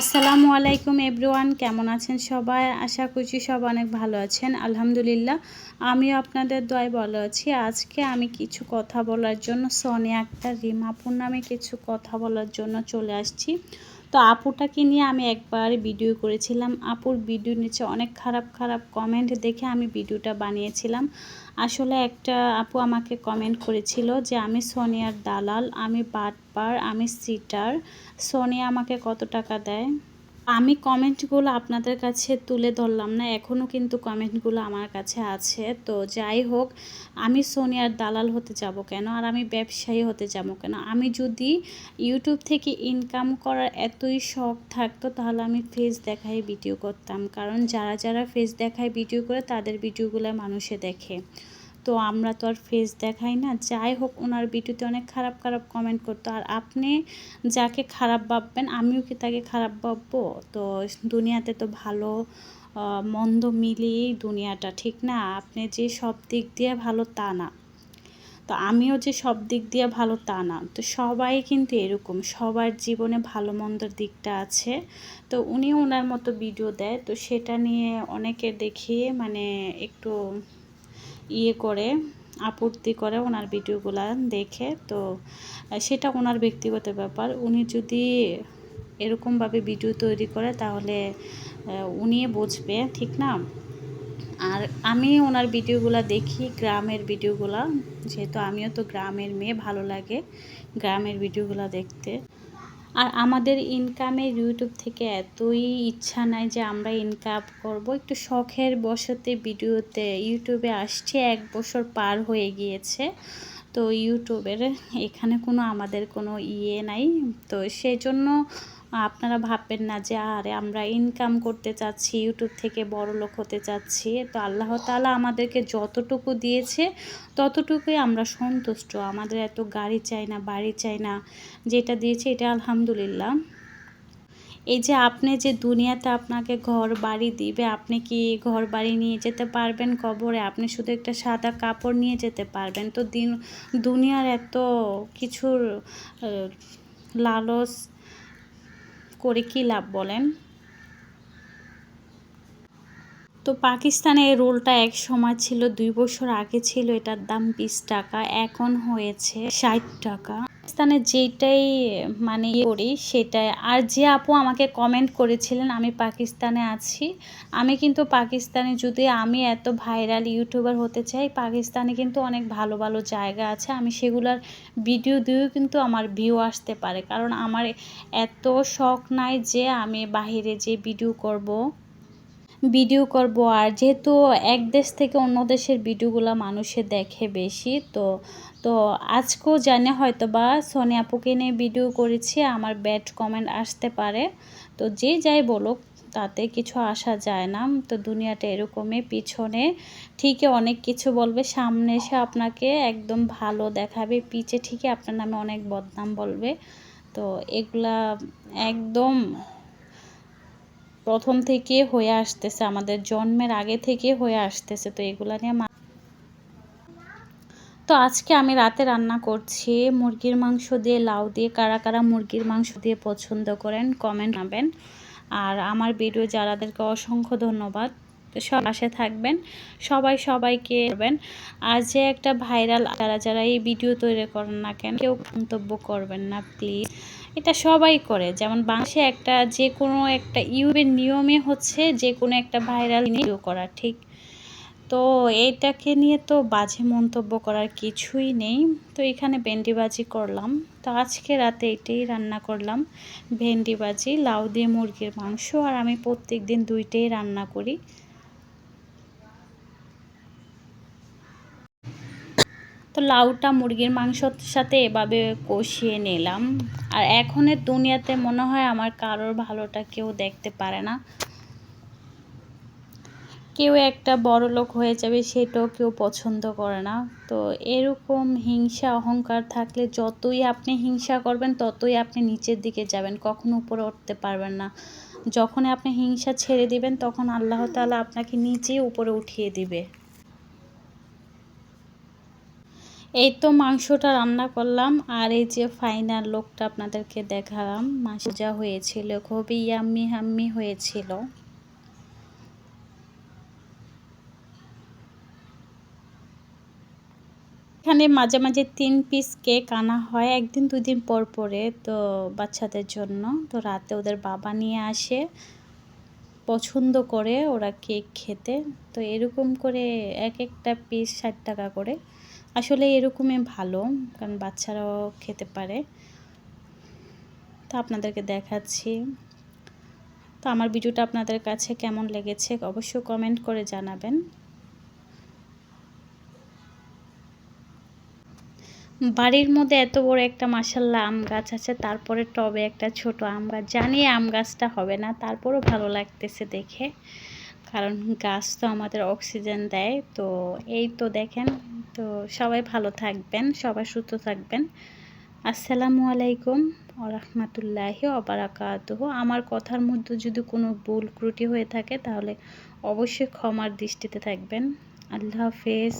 আসসালামু আলাইকুম এভরিওয়ান, কেমন আছেন সবাই? আশা করছি সব অনেক ভালো আছেন। আলহামদুলিল্লাহ, আমিও আপনাদের দয় ভালো আছি। আজকে আমি কিছু কথা বলার জন্য সনি আক্তার রিমাপুর নামে কিছু কথা বলার জন্য চলে আসছি। তো আপুটাকে নিয়ে আমি একবার ভিডিও করেছিলাম। আপুর ভিডিও নিচে অনেক খারাপ খারাপ কমেন্ট দেখে আমি ভিডিওটা বানিয়েছিলাম। আসলে একটা আপু আমাকে কমেন্ট করেছিল যে, আমি সোনিয়ার দালাল, আমি বাটপার, আমি সিটার সোনিয়া আমাকে কত টাকা দেয়? আমি কমেন্টগুলো আপনাদের কাছে তুলে ধরলাম না এখনও কিন্তু কমেন্টগুলো আমার কাছে আছে। তো যাই হোক, আমি সোনিয়ার দালাল হতে যাব কেন? আর আমি ব্যবসায়ী হতে যাব কেন? আমি যদি ইউটিউব থেকে ইনকাম করার এতই শখ থাকতো, তাহলে আমি ফেস দেখায় ভিডিও করতাম। কারণ যারা যারা ফেস দেখায় ভিডিও করে, তাদের ভিডিওগুলো মানুষে দেখে। তো আমরা তো আর ফেস দেখাই না। যাই হোক, ওনার ভিডিওতে অনেক খারাপ খারাপ কমেন্ট করতো। আর আপনি যাকে খারাপ ভাববেন, আমিও কি তাকে খারাপ ভাববো? তো দুনিয়াতে তো ভালো মন্দ মিলিয়েই দুনিয়াটা, ঠিক না? আপনি যে সব দিক দিয়ে ভালো, তা না। তো আমিও যে সব দিক দিয়ে ভালো, তা না। তো সবাই কিন্তু এরকম। সবার জীবনে ভালো, মন্দর দিকটা আছে। তো উনিও ওনার মতো ভিডিও দেয়। তো সেটা নিয়ে অনেকে দেখিয়ে মানে একটু ইয়ে করে, আপত্তি করে ওনার ভিডিওগুলো দেখে। তো, সেটা ওনার ব্যক্তিগত ব্যাপার। উনি যদি এরকমভাবে ভিডিও তৈরি করে তাহলে উনি বুঝবে, ঠিক না? আর আমি ওনার ভিডিওগুলো দেখি, গ্রামের ভিডিওগুলো। যেহেতু আমিও তো গ্রামের মেয়ে, ভালো লাগে গ্রামের ভিডিওগুলো দেখতে। আর আমাদের ইনকামের ইউটিউব থেকে এতই ইচ্ছা নাই যে আমরা ইনকাম করব। একটু শখের বসতে ভিডিওতে ইউটিউবে আসছে, এক বছর পার হয়ে গিয়েছে। তো ইউটিউবের এখানে কোনো আমাদের কোনো ইয়ে নাই। তো সেই জন্য আপনারা ভাববেন না যে, আরে, আমরা ইনকাম করতে চাচ্ছি ইউটিউব থেকে বড় লোক হতে চাচ্ছি। তো আল্লাহ তালা আমাদেরকে যতটুকু দিয়েছে, ততটুকুই আমরা সন্তুষ্ট। আমাদের এত গাড়ি চাই না, বাড়ি চাই না, যেটা দিয়েছে এটা আলহামদুলিল্লাহ। এই যে আপনি যে দুনিয়াতে আপনাকে ঘর বাড়ি দিবে, আপনি কি ঘর বাড়ি নিয়ে যেতে পারবেন কবরে? আপনি শুধু একটা সাদা কাপড় নিয়ে যেতে পারবেন। তো দিন, দুনিয়ার এত কিছুর লালস করে কি লাভ বলেন? তো পাকিস্তানে এই রোলটা এক সময় ছিল, দুই বছর আগে ছিল, এটার দাম বিশ টাকা, এখন হয়েছে ষাট টাকা। পাকিস্তানে যেটাই মানে ইয়ে করি, সেটাই। আর যে আপু আমাকে কমেন্ট করেছিলেন, আমি পাকিস্তানে আছি। আমি কিন্তু পাকিস্তানে। যদি আমি এত ভাইরাল ইউটিউবার হতে চাই, পাকিস্তানে কিন্তু অনেক ভালো ভালো জায়গা আছে। আমি সেগুলোর ভিডিও দিয়েও কিন্তু আমার ভিউ আসতে পারে। কারণ আমার এত শখ নাই যে আমি বাহিরে যে ভিডিও করব। ভিডিও করব। আর যেহেতু এক দেশ থেকে অন্য দেশের ভিডিওগুলো মানুষে দেখে বেশি, তো তো আজকেও জানে হয়তো বা সোনি আপুকে নিয়ে ভিডিও করেছি, আমার ব্যাড কমেন্ট আসতে পারে। তো যে যাই বলুক, তাতে কিছু আসা যায় না। তো দুনিয়াটা এরকমই, পিছনে ঠিকই অনেক কিছু বলবে, সামনে এসে আপনাকে একদম ভালো দেখাবে, পিছে ঠিকই আপনার নামে অনেক বদনাম বলবে। তো এগুলা একদম প্রথম থেকে হয়ে আসতেছে, আমাদের জন্মের আগে থেকে হয়ে আসতেছে, তো এগুলা নিয়ে তো আজকে আমি রাতে রান্না করছি মুরগির মাংস দিয়ে, লাউ দিয়ে, কারা কারা মুরগির মাংস দিয়ে পছন্দ করেন কমেন্ট নাবেন আর আমার ভিডিও যারাদেরকে অসংখ্য ধন্যবাদ সব পাশে থাকবেন, সবাই সবাইকে করবেন আর যে একটা ভাইরাল যারা যারা এই ভিডিও তৈরি করেন না কেন, কেউ মন্তব্য করবেন না প্লিজ এটা সবাই করে। যেমন বাংলাদেশে একটা যে কোনো একটা ইউবের নিয়মে হচ্ছে যে কোনো একটা ভাইরাল ভিডিও করা, ঠিক? তো এইটাকে নিয়ে তো বাজে মন্তব্য করার কিছুই নেই। তো এখানে ভেন্ডি ভেন্ডিবাজি করলাম। তো আজকে রাতে এটাই রান্না করলাম ভেন্ডি ভেন্ডিবাজি, লাউ দিয়ে মুরগির মাংস। আর আমি প্রত্যেক দিন দুইটাই রান্না করি। তো লাউটা মুরগির মাংসর সাথে এভাবে কষিয়ে নিলাম। আর এখনের দুনিয়াতে মনে হয় আমার কারোর ভালোটা কেউ দেখতে পারে না। কেউ একটা বড় লোক হয়ে যাবে সেটাও কেউ পছন্দ করে না। তো এরকম হিংসা, অহংকার থাকলে যতই আপনি হিংসা করবেন, ততই আপনি নিচের দিকে যাবেন, কখনো উপরে উঠতে পারবেন না। যখন আপনি হিংসা ছেড়ে দিবেন, তখন আল্লাহ তালা আপনাকে নিচে উপরে উঠিয়ে দিবে। এই তো মাংসটা রান্না করলাম আর এই যে ফাইনাল লোকটা আপনাদেরকে দেখালাম যা হয়েছিল, খুবই ইয়াম্মি হাম্মি হয়েছিল। এখানে মাঝে মাঝে তিন পিস কেক আনা হয়, একদিন দুদিন পর পরে তো বাচ্চাদের জন্য। তো রাতে ওদের বাবা নিয়ে আসে, পছন্দ করে ওরা কেক খেতে। তো এরকম করে এক একটা পিস ষাট টাকা করে। আসলে এরকমই ভালো, কারণ বাচ্চারাও খেতে পারে। তো আপনাদেরকে দেখাচ্ছি। তো আমার ভিডিওটা আপনাদের কাছে কেমন লেগেছে অবশ্যই কমেন্ট করে জানাবেন। বাড়ির মধ্যে এত বড় একটা মাসাল্লাহ আম গাছ আছে, তারপরে টবে একটা ছোট আম গাছ। জানি আম গাছটা হবে না, তারপরও ভালো লাগতেছে দেখে। কারণ গাছ তো আমাদের অক্সিজেন দেয়, তো এই তো দেখেন তো সবাই ভালো থাকবেন, সবাই সুস্থ থাকবেন। আসসালামু আলাইকুম রহমতুল্লাহি অবরাকাত আমার কথার মধ্যে যদি কোনো ভুল ত্রুটি হয়ে থাকে তাহলে অবশ্যই ক্ষমার দৃষ্টিতে থাকবেন। আল্লাহ হাফেজ।